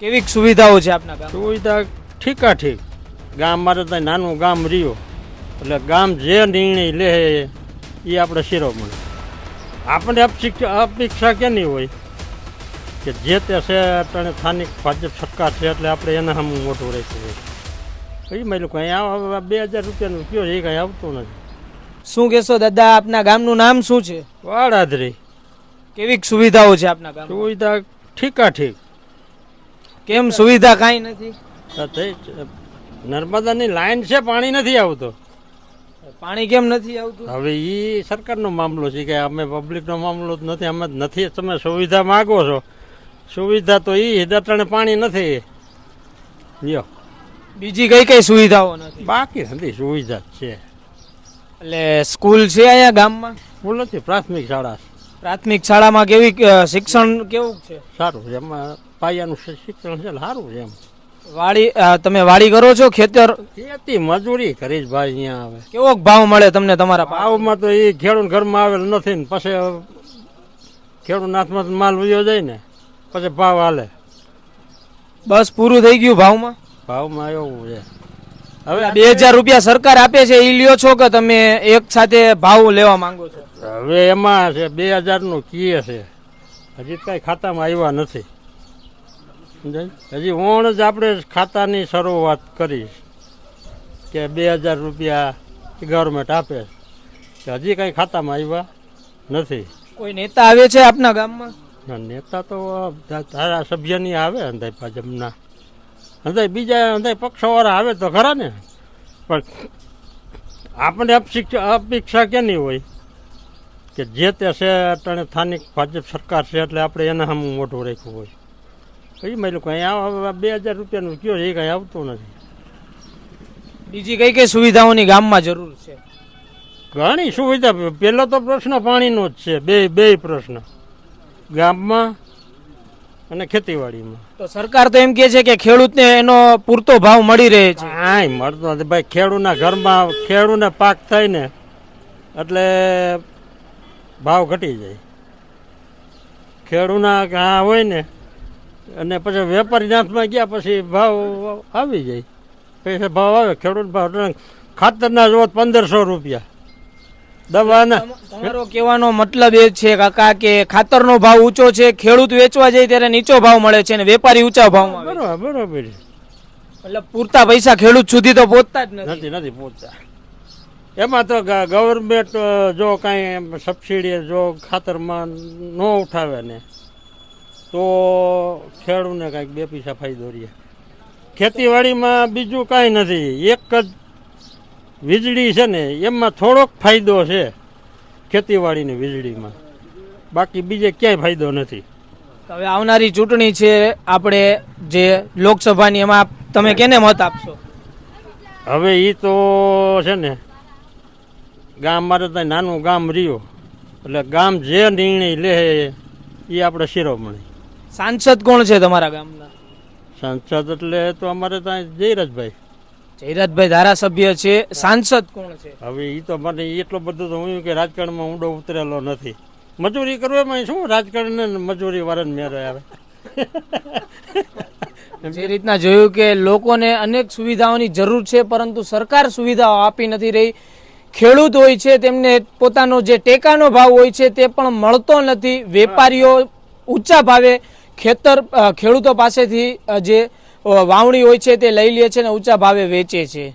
કેવી સુવિધાઓ છે આપના ગામ સુવિધા ઠીકા ઠીક. ગામ મારે ત્યાં નાનું ગામ રહ્યું. એટલે ગામ જે નિર્ણય લે એ આપણે શિરોમણ આપણને અપેક્ષા અપેક્ષા કેની હોય? કે જે તે છે અત્યારે સ્થાનિક ભાજપ સરકાર છે એટલે આપણે એને સામે મોટું રહેતું હોય. એ મેં લોકો અહીંયા બે હજાર રૂપિયાનું કયો એ કાંઈ આવતું નથી. શું કહેશો દાદા આપના ગામનું નામ શું છે? વાડાદરી કેવી સુવિધાઓ છે આપના ગામ સુવિધા ઠીકા ઠીક. કેમ સુવિધા કાંઈ નથી? નર્મદાની લાઈન છે પાણી નથી આવતું. પાણી કેમ નથી આવતું? હવે એ સરકારનો મામલો છે કે અમે પબ્લિકનો મામલો જ નથી અમે નથી તમે સુવિધા માગો છો. સુવિધા તો એ હિદાત્રણે પાણી નથી. લ્યો. બીજી કઈ કઈ સુવિધાઓ નથી? બાકી નથી સુવિધા છે. એટલે સ્કૂલ છે અહીંયા ગામમાં? સ્કૂલ નથી પ્રાથમિક શાળા છે. પ્રાથમિક શાળામાં કેવી શિક્ષણ કેવું છે? સારું છે એમાં પાયાનું શિક્ષણ છે સારું છે એમ. વાડી તમે વાડી કરો છો ખેતર? ખેતી મજૂરી કરી ભાઈ અહીંયા આવે. કેવો ભાવ મળે તમને તમારા ભાવમાં તો એ ખેડૂત ઘરમાં આવેલ નથી ને પછી ખેડૂત નાથમાં માલ ઉયો જાય ને પછી ભાવ હાલે. બસ પૂરું થઈ ગયું ભાવમાં? ભાવમાં એવું છે. હવે બે હજાર રૂપિયા સરકાર આપે છે એ લ્યો છો કે તમે એક સાથે ભાવ લેવા માંગો છો? હવે એમાં છે બે હજારનું કીએ છે. હજી કાંઈ ખાતામાં આવ્યા નથી. સમજાય? હજી ઓણ જ આપણે ખાતાની શરૂઆત કરી કે બે હજાર રૂપિયા ગવર્મેન્ટ આપે કે હજી કાંઈ ખાતામાં આવ્યા નથી. કોઈ નેતા આવે છે આપના ગામમાં? નેતા તો ધારાસભ્યની આવે અંદાય ભાજપના. અંદાય બીજા અંદાય પક્ષોવાળા આવે તો ખરા ને? પણ આપણને અપેક્ષા અપેક્ષા કેની હોય? કે જે તે છે અત્યારે સ્થાનિક ભાજપ સરકાર છે એટલે આપણે એને સામે મોઢું રાખ્યું હોય. કઈ મેં લોકો અહીંયા બે હજાર રૂપિયાનું કયો એ કાંઈ આવતું નથી. બીજી કઈ કઈ સુવિધાઓની ગામમાં જરૂર છે? ઘણી સુવિધા. પહેલો તો પ્રશ્ન પાણીનો જ છે. બે બે પ્રશ્ન. ગામમાં અને ખેતીવાડીમાં. તો સરકાર તો એમ કે છે કે ખેડૂતને એનો પૂરતો ભાવ મળી રહે છે. હા મળતો નથી. ભાઈ ખેડૂના ઘરમાં ખેડૂને પાક થાય ને એટલે ભાવ ઘટી જાય. ખેડૂના ઘા હોય ને અને પછી વેપારી હાથમાં ગયા પછી ભાવ આવી જાય. પૈસા ભાવ આવે ખેડૂત ભાવ ખાતરના જોત પંદરસો રૂપિયા. દવાના તમારો કહેવાનો મતલબ એ છે કાકા કે ખાતરનો ભાવ ઊંચો છે ખેડૂત વેચવા જાય ત્યારે નીચો ભાવ મળે છે અને વેપારી ઊંચા ભાવમાં બરાબર બરોબર. મતલબ પૂરતા પૈસા ખેડૂત સુધી તો પહોંચતા જ નથી. નથી પહોંચતા. એમાં તો ગવર્મેન્ટ જો કાંઈ સબસીડી સબસિડી જો ખાતરમાં ન ઉઠાવે ને તો ખેડૂતને કાંઈક બે પૈસા ફાયદો રહે. ખેતીવાડીમાં બીજું કાંઈ નથી. એક જ વીજળી છે ને એમાં થોડોક ફાયદો છે ખેતીવાડીની વીજળીમાં. બાકી બીજે ક્યાંય ફાયદો નથી. હવે આવનારી ચૂંટણી છે આપણે જે લોકસભાની એમાં તમે કેને મત આપશો? હવે એ તો છે ને ગામ મારે ત્યાં નાનું ગામ રહ્યું. એટલે ગામ જે નિર્ણય લે એ આપણે શિરોમણી. સાંસદ કોણ છે તમારા ગામના? સાંસદ એટલે તો અમારે ત્યાં જયરાજભાઈ. જયરાજભાઈ ધારાસભ્ય છે સાંસદ કોણ છે? હવે એ તો મને એટલો બધો તો હું કે રાજકારણમાં ઊંડો ઉતરેલો નથી. મજૂરી કરવામાં શું? રાજકારણ મજૂરી વાળાને મેરે આવે. જે રીતના જોયું કે લોકોને અનેક સુવિધાઓની જરૂર છે પરંતુ સરકાર સુવિધાઓ આપી નથી રહી. ખેડૂત હોય છે તેમને પોતાનો જે ટેકાનો ભાવ હોય છે તે પણ મળતો નથી. વેપારીઓ ઊંચા ભાવે ખેતર ખેડૂતો પાસેથી જે વાવણી હોય છે તે લઈ લે છે અને ઊંચા ભાવે વેચે છે.